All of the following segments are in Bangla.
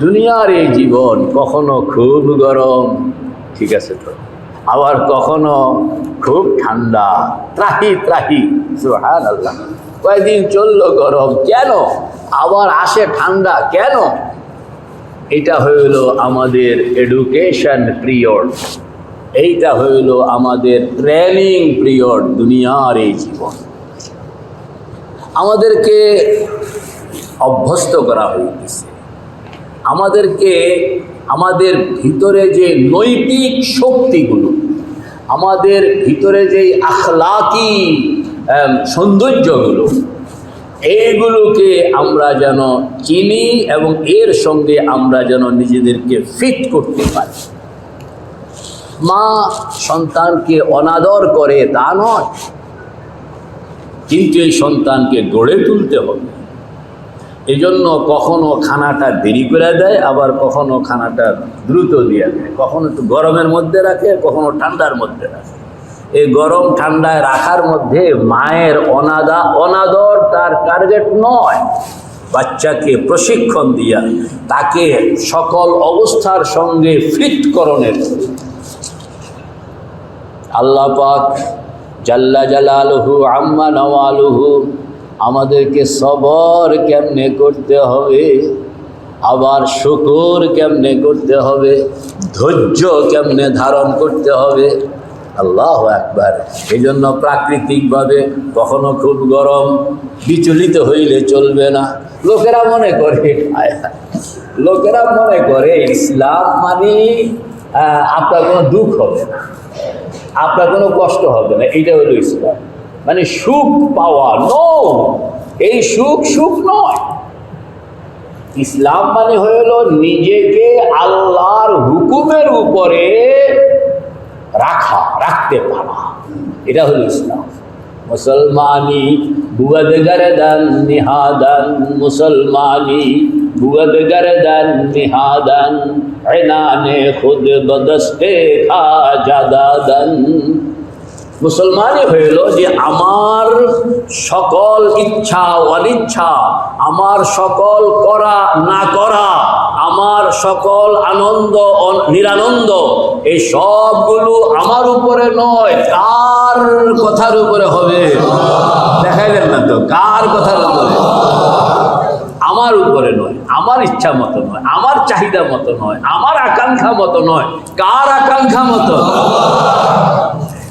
দুনিয়ার এই জীবন কখনো খুব গরম, ঠিক আছে তো? আবার কখনো খুব ঠান্ডা, ত্রাহি ত্রাহি সুহান আল্লাহ কয়েকদিন চলল গরম, কেন? আবার আসে ঠান্ডা, কেন? এটা হইল আমাদের এডুকেশন পিরিয়ড এইটা হইল আমাদের ট্রেনিং পিরিয়ড দুনিয়ার এই জীবন। আমাদেরকে অভ্যস্ত করা হইতেছে। আমাদেরকে, আমাদের ভিতরে যে নৈতিক শক্তিগুলো, আমাদের ভিতরে যে আখলাকি সৌন্দর্যগুলো এইগুলোকে আমরা যেন চিনি এবং এর সঙ্গে আমরা যেন নিজেদেরকে ফিট করতে পারি। মা সন্তানকে অনাদর করে তা নয়, কিন্তু এই সন্তানকে গড়ে তুলতে হবে। এই জন্য কখনো খানাটা দেরি করে দেয়, আবার কখনো খানাটা দ্রুত দিয়ে দেয়। কখনো একটু গরমের মধ্যে রাখে, কখনো ঠান্ডার মধ্যে রাখে। এই গরম ঠান্ডায় রাখার মধ্যে মায়ের অনাদা, অনাদর তার টার্গেট নয়। বাচ্চাকে প্রশিক্ষণ দিয়া তাকে সকল অবস্থার সঙ্গে ফিট করণের। আল্লাহ পাক জাল্লা জালালহু আম্মা নওয়ালুহু আমাদেরকে সবর কেমনে করতে হবে? আবার শুকুর কেমনে করতে হবে? ধৈর্য কেমনে ধারণ করতে হবে? আল্লাহ একবার এই জন্য প্রাকৃতিকভাবে কখনো খুব গরম, বিচলিত হইলে চলবে না। লোকেরা মনে করে লোকেরা মনে করে ইসলাম মানে আপনার কোনো দুঃখ হবে না। আপনার কোনো কষ্ট হবে না। এটা হলো ইসলাম। মানে সুখ পাওয়া নো এই সুখ সুখ নয়। ইসলাম মানে হলো নিজেকে আল্লাহর হুকুমের উপরে রাখা, রাখতে পারা। এটা হলো ইসলাম। মুসলমানি বুয়দ গরদন নিহাদন, মুসলমানি বুয়দ গরদন নিহাদন, এনানে খুদ বদস্তে খা জাদাদন মুসলমানই হইল যে আমার সকল ইচ্ছা, অনিচ্ছা, আমার সকল করা, না করা, আমার সকল আনন্দ নিরানন্দ, এই সবগুলো আমার উপরে নয়, কার কথার উপরে হবে? দেখাইলেন না তো, কার কথার উপরে? আমার উপরে নয়, আমার ইচ্ছা মতো নয়, আমার চাহিদা মতো নয়, আমার আকাঙ্ক্ষা মতো নয়, কার আকাঙ্ক্ষা মতো?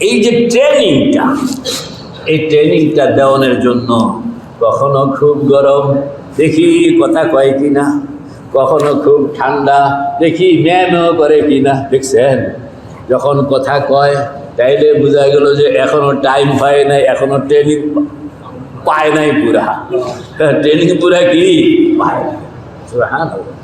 এই যে ট্রেনিংটা এই ট্রেনিংটা দেওয়ানোর জন্য কখনো খুব গরম, দেখি কথা কয় কিনা। কখনো খুব ঠান্ডা, দেখি ম্যামও করে কিনা। দেখছেন? যখন কথা কয়, তাইলে বোঝা গেল যে এখনও টাইম পায় নাই, এখনও ট্রেনিং পায় নাই পুরা। ট্রেনিং পুরা কি? পায়। সুবহানাল্লাহ।